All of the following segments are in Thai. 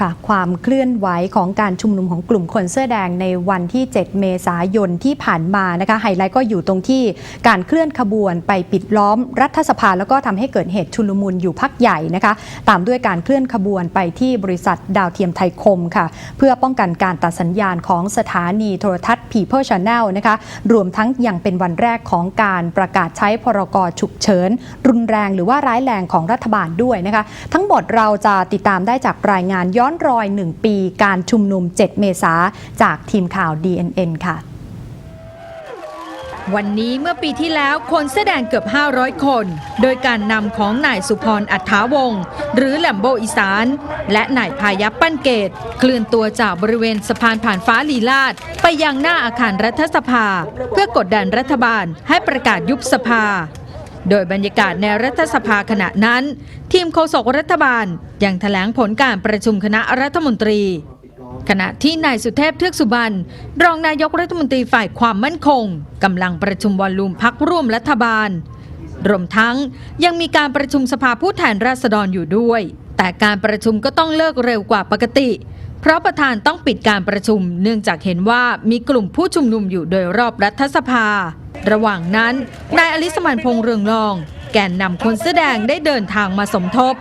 ค่ะความเคลื่อนไหวของการชุมนุมของกลุ่มคนเสื้อแดงในวันที่ 7 เมษายนที่ผ่านมานะคะไฮไลท์ก็อยู่ตรงที่การเคลื่อนขบวนไปปิดล้อมรัฐสภาแล้วก็ทำให้เกิดเหตุชุลมุนอยู่พักใหญ่นะคะ ตามด้วยการเคลื่อนขบวนไปที่บริษัทดาวเทียมไทยคมค่ะ เพื่อป้องกันการตัดสัญญาณของสถานีโทรทัศน์ People Channel นะคะรวมทั้งยังเป็นวันแรกของการประกาศใช้พรกฉุกเฉินรุนแรงหรือว่าร้ายแรงของรัฐบาลด้วยนะคะ ทั้งหมดเราจะติดตามได้จากรายงานย้อ้อนรอย 1 ปีการชุมนุม 7 เมษาจากทีมข่าว DNN ค่ะ วันนี้เมื่อปีที่แล้วคนแสดงเกือบ 500 คน โดยการนำของนายสุพรอัฐาวงศ์หรือแหลมโบอีสาน และนายพายัพปั้นเกต เคลื่อนตัวจากบริเวณสะพานผ่านฟ้าลีลาด ไปยังหน้าอาคารรัฐสภา เพื่อกดดันรัฐบาลให้ประกาศยุบสภา โดยบรรยากาศในรัฐสภาขณะนั้น ทีมโฆษกรัฐบาลยังแถลงผลการประชุมคณะรัฐมนตรี ขณะที่นายสุเทพเทือกสุบรรณรองนายกรัฐมนตรีฝ่ายความมั่นคงกำลังประชุมวอลลุ่มพักร่วมรัฐบาล รวมทั้งยังมีการประชุมสภาผู้แทนราษฎรอยู่ด้วย แต่การประชุมก็ต้องเลิกเร็วกว่าปกติ เพราะประธานต้องปิดการประชุม เนื่องจากเห็นว่ามีกลุ่มผู้ชุมนุมอยู่โดยรอบรัฐสภา ระหว่างนั้น นายอลิสมันพงษ์เรืองรอง แกนนำคนเสื้อแดงได้เดินทางมาสมทบ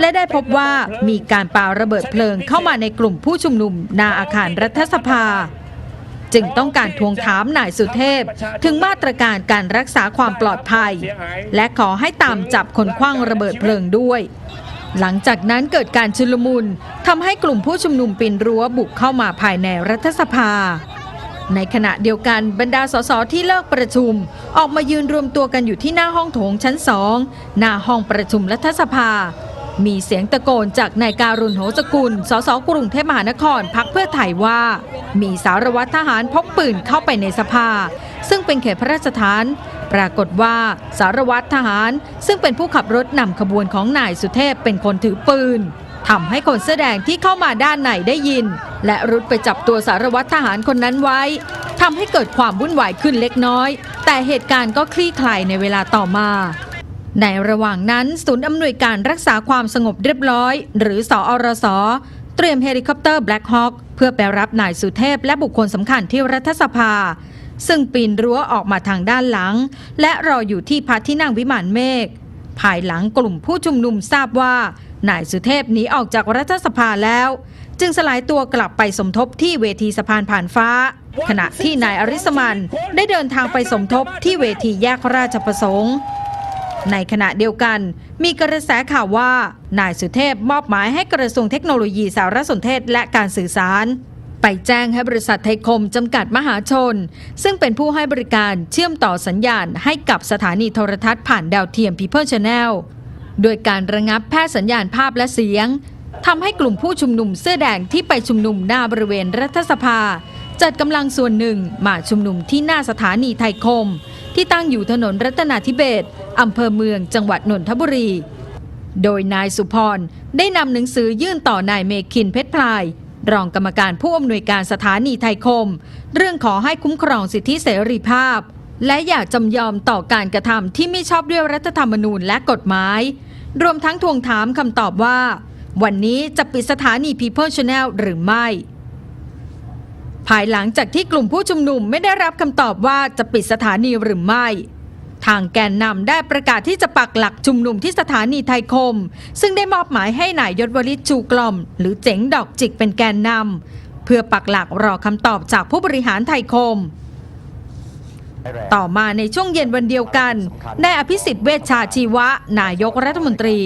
และได้พบว่ามีการปาระเบิดเพลิงเข้ามาในกลุ่มผู้ชุมนุมหน้าอาคารรัฐสภาจึงต้องการทวงถามนายสุเทพ ถึงมาตรการการรักษาความปลอดภัย และขอให้ตามจับคนคว้างระเบิดเพลิงด้วย หลังจากนั้นเกิดการชุลมุนทำให้กลุ่มผู้ชุมนุมปีนรั้วบุกเข้ามาภายในรัฐสภา ในขณะเดียวกันบรรดาสสที่เลิกประชุม ออกมายืนรวมตัวกันอยู่ที่หน้าห้องโถงชั้นสองหน้าห้องประชุมรัฐสภา มีเสียงตะโกนจากนายการุณโหสกุล สสกรุงเทพมหานครพักเพื่อไทยว่า มีสารวัตรทหารพกปืนเข้าไปในสภา ซึ่งเป็นเขตพระราชฐาน ปรากฏว่าสารวัตรทหาร ซึ่งเป็นผู้ขับรถนำขบวนของนายสุเทพเป็นคนถือปืนทำให้คนเสื้อแดงที่เข้ามาด้านในได้ยิน และรุดไปจับตัวสารวัตรทหารคนนั้นไว้ทำให้เกิดความวุ่นวายขึ้นเล็กน้อย แต่เหตุการณ์ก็คลี่คลายในเวลาต่อมา ในระหว่างนั้นศูนย์อำนวยการรักษาความสงบเรียบร้อย หรือสอรสเตรียมเฮลิคอปเตอร์ Black Hawk เพื่อไปรับนายสุเทพและบุคคลสำคัญที่รัฐสภา ซึ่งปีนรั้วออกมาทางด้านหลัง และรออยู่ที่พักที่นั่งวิมานเมฆ ภายหลังกลุ่มผู้ชุมนุมทราบว่านายสุเทพหนีออกจากรัฐสภาแล้ว จึงสลายตัวกลับไปสมทบที่เวทีสะพานผ่านฟ้า ขณะที่นายอริสมันได้เดินทางไปสมทบที่เวทีแยกราชประสงค์ในขณะเดียวกันมีกระแสข่าวว่า นายสุเทพมอบหมายให้กระทรวงเทคโนโลยีสารสนเทศและการสื่อสาร ไปแจ้งให้บริษัทไทยคมจำกัดมหาชน ซึ่งเป็นผู้ให้บริการเชื่อมต่อสัญญาณให้กับสถานีโทรทัศน์ผ่านดาวเทียม People Channel โดยการระงับแพร่สัญญาณภาพและเสียงทำให้กลุ่มผู้ชุมนุมเสื้อแดงที่ไปชุมนุมหน้าบริเวณรัฐสภา จัดกำลังส่วนหนึ่งมาชุมนุมที่หน้าสถานีไทยคม ที่ตั้งอยู่ถนนรัตนาธิเบศอำเภอเมืองจังหวัดนนทบุรี โดยนายสุพรได้นำหนังสือยื่นต่อนายเมคินเพชรพลาย รองกรรมการผู้อำนวยการสถานีไทยคม เรื่องขอให้คุ้มครองสิทธิเสรีภาพ และอย่าจำยอมต่อการกระทำที่ไม่ชอบด้วยรัฐธรรมนูญและกฎหมาย รวมทั้งทวงถามคำตอบว่า วันนี้จะปิดสถานี People Channel หรือไม่ ภายหลังจากที่กลุ่มผู้ชุมนุมไม่ได้รับคำตอบว่าจะปิดสถานีหรือไม่ ทางแกนนำได้ประกาศที่จะปักหลักชุมนุมที่สถานีไทยคม ซึ่งได้มอบหมายให้นายยศวลิตชูกลอม หรือเจ๋งดอกจิกเป็นแกนนำเพื่อปักหลักรอคำตอบจากผู้บริหารไทยคม ต่อมาในช่วงเย็นวันเดียวกันนายอภิสิทธิ์เวชชาชีวะ นายกรัฐมนตรี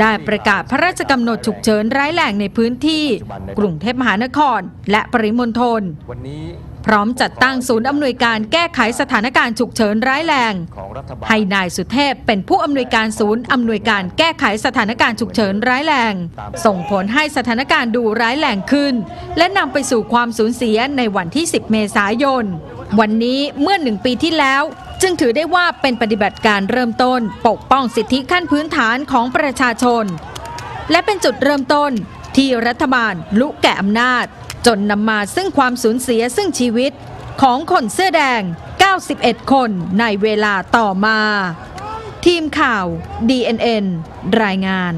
ได้ประกาศพระราชกำหนดฉุกเฉินร้ายแรงในพื้นที่ กรุงเทพมหานคร และปริมณฑลวันนี้ พร้อมจัดตั้งศูนย์อำนวยการแก้ไขสถานการณ์ฉุกเฉินร้ายแรงงรให้นายสุเทพเป็นผู้อำนวยการศูนย์อำนวยการแก้ไขสถานการณ์ฉุกเฉินร้ายแรง ส่งผลให้สถานการณ์ดูร้ายแรงขึ้น และนำไปสู่ความสูญเสียในวันที่ 10 เมษายน วันนี้เมื่อหนึ่งปีที่แล้ว จึงถือได้ว่าเป็นปฏิบัติการเริ่มต้น ปกป้องสิทธิขั้นพื้นฐานของประชาชน และเป็นจุดเริ่มต้นที่รัฐบาลลุกแก่อำนาจ จนนำมาซึ่งความสูญเสียซึ่งชีวิตของคนเสื้อแดง 91 คนในเวลาต่อมา ทีมข่าว DNN รายงาน